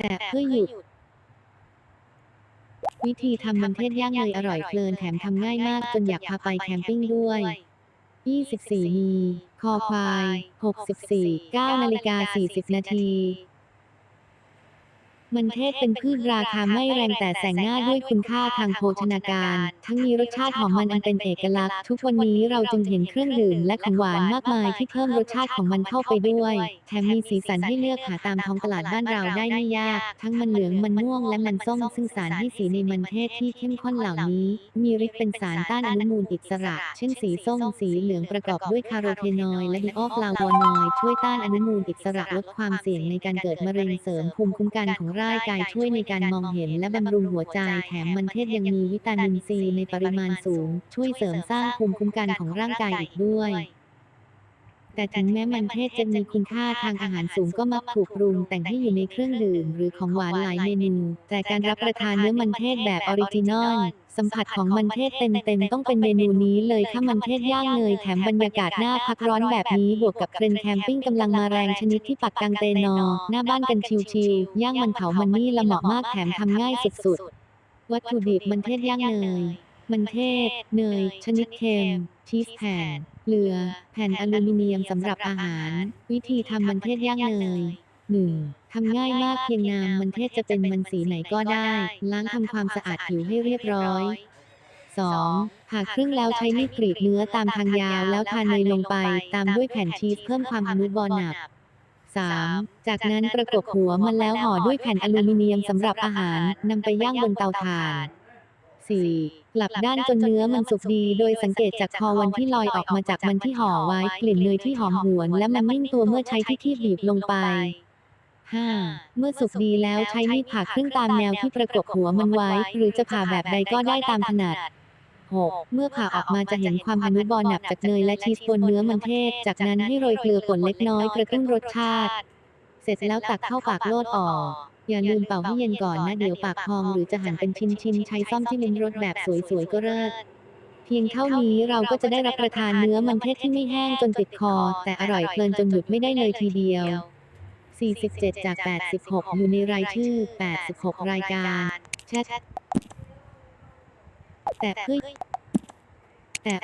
แต่เพื่อหยุด วิธีทำมันเทศย่างเนยอร่อยเพลินแถมทำง่ายมากจนอยากพาไปแคมปิ้งด้วย 24มีคอควาย 64 9นาฬิกา40 นาที มันเทศเป็นพืชราคาไม่แรงแต่แสงหน้าด้วยคุณค่าทางโภชนาการ ทั้งมีรสชาติหอมมันอันเป็นเอกลักษณ์ ทุกวันนี้เราจึงเห็นเครื่องดื่มและของหวานมากมายที่เพิ่มรสชาติของมันเข้าไปด้วย แถมมีสีสันให้เลือกหาตามท้องตลาดบ้านเราได้ไม่ยาก ทั้งมันเหลืองมันม่วงและมันส้มซึ่งสารให้สีในมันเทศที่เข้มข้นเหล่านี้ มีฤทธิ์เป็นสารต้านอนุมูลอิสระ เช่นสีส้มสีเหลืองประกอบด้วยคาโรทีนอยด์และดีออฟลาวานอยด์ช่วยต้านอนุมูลอิสระลดความเสี่ยงในการเกิดมะเร็งเสริมภูมิคุ้มกันของร่ายกายช่วยในการมองเห็นและบำรุงหัวใจ แถมมันเทศยังมีวิตามินซีในปริมาณสูง ช่วยเสริมสร้างภูมิคุ้มกันของร่างกายอีกด้วย แต่ถึงแม้มันเทศจะมีคุณค่าทางอาหารสูงก็มักถูกปรุงแต่งให้อยู่ในเครื่องดื่มหรือของหวานหลายเมนูแต่การรับประทานเนื้อมันเทศแบบออริจินอลสัมผัสของมันเทศเต็มๆต้องเป็นเมนูนี้เลยถ้ามันเทศย่างเนยแถมบรรยากาศหน้าพักร้อนแบบนี้บวกกับเทรนแคมปิ้งกำลังมาแรงชนิดที่ปักกังเตนอ หน้าบ้านกันชิวๆย่างมันเผามันนี่ละเหมาะมากแถมทำง่ายสุดๆวัตถุดิบมันเทศย่างเนย มันเทศ เนย ชนิดเค็ม ชีสแผ่น เกลือ แผ่นอลูมิเนียมสำหรับอาหาร วิธีทำมันเทศย่างเนย 1. ทำง่ายมากเพียงนำมันเทศจะเป็นมันสีไหนก็ได้ ล้างทำความสะอาดผิวให้เรียบร้อย 2. หากครึ่งแล้วใช้มีดกรีดเนื้อตามทางยาวแล้วทาเนยลงไป ตามด้วยแผ่นชีสเพิ่มความอนุบอลหนัก 3. จากนั้นประกบหัวมันแล้วห่อด้วยแผ่นอลูมิเนียมสำหรับอาหารนำไปย่างบนเตาถ่าน 4. กลับด้านจนเนื้อมันสุกดี โดยสังเกตจากคอวันที่ลอยออกมาจากมันที่ห่อไว้ กลิ่นเนยที่หอมหวน และมันนิ่งตัวเมื่อใช้ที่คีบบีบลงไป 5. เมื่อสุกดีแล้วใช้มีดผ่าครึ่งตามแนวที่ประกบหัวมันไว้ หรือจะผ่าแบบใดก็ได้ตามถนัด 6. เมื่อผ่าออกมาจะเห็นความอนุบอลหนับจากเนยและชีสบนเนื้อมันเทศ จากนั้นให้โรยเกลือป่นเล็กน้อยกระตุ้นรสชาติ เสร็จแล้วตักเข้าปากโลดออก อย่าลืมเป่าให้เย็นก่อนนะเดี๋ยวปากพองหรือจะหั่นเป็นชิ้นๆใช้ซ่อมที่ลิ้มรสแบบสวยๆก็เลิศเพียงเท่านี้เราก็จะได้รับประทานเนื้อมันเทศที่ไม่แห้งจนติดคอ แต่อร่อยเพลินจนหยุดไม่ได้เลยทีเดียว 47 จาก 86 อยู่ในรายชื่อ 86 รายการแชทแต่เพื่อแต่